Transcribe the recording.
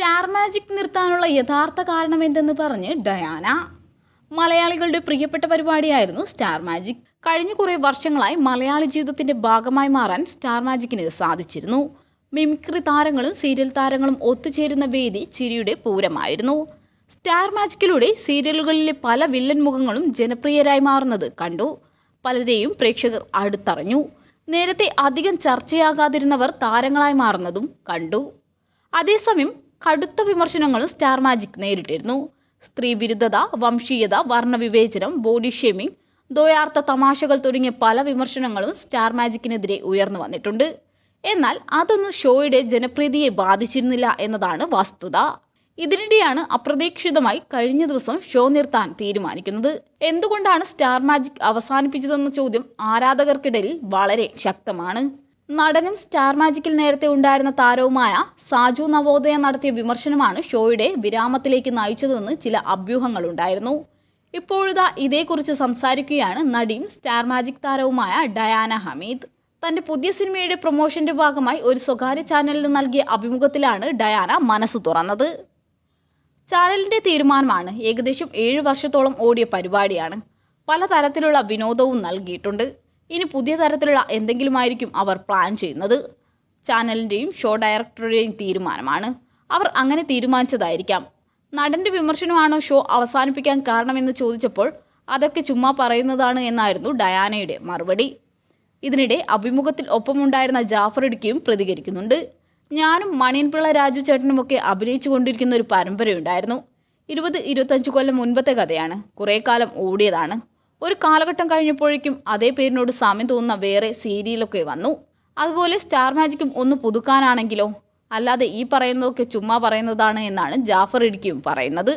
Star magic നിർത്താനുള്ള യഥാർത്ഥ കാരണം എന്തെന്ന് പറഞ്ഞ് ഡയാന. മലയാളികളുടെ പ്രിയപ്പെട്ട പരിപാടിയായിരുന്നു സ്റ്റാർ മാജിക്. കഴിഞ്ഞ കുറേ വർഷങ്ങളായി മലയാളി ജീവിതത്തിന്റെ ഭാഗമായി മാറാൻ സ്റ്റാർ മാജിക്കിന് സാധിച്ചിരുന്നു. മിമിക്രി താരങ്ങളും സീരിയൽ താരങ്ങളും ഒത്തുചേരുന്ന വേദി ചിരിയുടെ പൂരമായിരുന്നു. സ്റ്റാർ മാജിക്കിലൂടെ സീരിയലുകളിലെ പല വില്ലൻ മുഖങ്ങളും ജനപ്രിയരായി മാറുന്നത് കണ്ടു. പലരെയും പ്രേക്ഷകർ അടുത്തറിഞ്ഞു. നേരത്തെ അധികം ചർച്ചയാകാതിരുന്നവർ താരങ്ങളായി മാറുന്നതും കണ്ടു. അതേസമയം കടുത്ത വിമർശനങ്ങളും സ്റ്റാർ മാജിക് നേരിട്ടിരുന്നു. സ്ത്രീ വിരുദ്ധത വംശീയത വർണവിവേചനം ബോഡി ഷേമിംഗ് ദ്വയാർത്ഥ തമാശകൾ തുടങ്ങിയ പല വിമർശനങ്ങളും സ്റ്റാർ മാജിക്കിനെതിരെ ഉയർന്നു വന്നിട്ടുണ്ട്. എന്നാൽ അതൊന്നും ഷോയുടെ ജനപ്രീതിയെ ബാധിച്ചിരുന്നില്ല എന്നതാണ് വസ്തുത. ഇതിനിടെയാണ് അപ്രതീക്ഷിതമായി കഴിഞ്ഞ ദിവസം ഷോ നിർത്താൻ തീരുമാനിക്കുന്നത്. എന്തുകൊണ്ടാണ് സ്റ്റാർ മാജിക് അവസാനിപ്പിച്ചതെന്ന ചോദ്യം ആരാധകർക്കിടയിൽ വളരെ ശക്തമാണ്. നടനും സ്റ്റാർ മാജിക്കിൽ നേരത്തെ ഉണ്ടായിരുന്ന താരവുമായ സാജു നവോദയ നടത്തിയ വിമർശനമാണ് ഷോയുടെ വിരാമത്തിലേക്ക് നയിച്ചതെന്ന് ചില അഭ്യൂഹങ്ങളുണ്ടായിരുന്നു ഇപ്പോഴിതാ ഇതേക്കുറിച്ച് സംസാരിക്കുകയാണ് നടിയും സ്റ്റാർ മാജിക് താരവുമായ ഡയാന ഹമീദ്. തന്റെ പുതിയ സിനിമയുടെ പ്രൊമോഷന്റെ ഭാഗമായി ഒരു സ്വകാര്യ ചാനലിന് നൽകിയ അഭിമുഖത്തിലാണ് ഡയാന മനസ്സു തുറന്നത്. ചാനലിന്റെ തീരുമാനമാണ് ഏകദേശം ഏഴ് വർഷത്തോളം ഓടിയ പരിപാടിയാണ്. പലതരത്തിലുള്ള വിനോദവും നൽകിയിട്ടുണ്ട്. ഇനി പുതിയ തരത്തിലുള്ള എന്തെങ്കിലുമായിരിക്കും അവർ പ്ലാൻ ചെയ്യുന്നത്? ചാനലിന്റെയും ഷോ ഡയറക്ടറുടെയും തീരുമാനമാണ്. അവർ അങ്ങനെ തീരുമാനിച്ചതായിരിക്കാം. നടന്റെ വിമർശനമാണോ ഷോ അവസാനിപ്പിക്കാൻ കാരണമെന്ന് ചോദിച്ചപ്പോൾ അതൊക്കെ ചുമ്മാ പറയുന്നതാണ് എന്നായിരുന്നു ഡയാനയുടെ മറുപടി. ഇതിനിടെ അഭിമുഖത്തിൽ ഒപ്പമുണ്ടായിരുന്ന ജാഫർ ഇടുക്കിയും പ്രതികരിക്കുന്നുണ്ട്. ഞാനും മണിയൻപിള്ള രാജു ചേട്ടനുമൊക്കെ അഭിനയിച്ചു കൊണ്ടിരിക്കുന്ന ഒരു പരമ്പരയുണ്ടായിരുന്നു. ഇരുപത് ഇരുപത്തഞ്ച് കൊല്ലം മുൻപത്തെ കഥയാണ്. കുറേ കാലം ഓടിയതാണ്. ഒരു കാലഘട്ടം കഴിഞ്ഞപ്പോഴേക്കും അതേ പേരിനോട് സാമ്യം തോന്നുന്ന വേറെ സീരിയലൊക്കെ വന്നു. അതുപോലെ സ്റ്റാർ മാജിക്കും ഒന്ന് പുതുക്കാനാണെങ്കിലോ അല്ലാതെ ഈ പറയുന്നതൊക്കെ ചുമ്മാ പറയുന്നതാണ് എന്നാണ് ജാഫർ ഇടിക്കും പറയുന്നത്.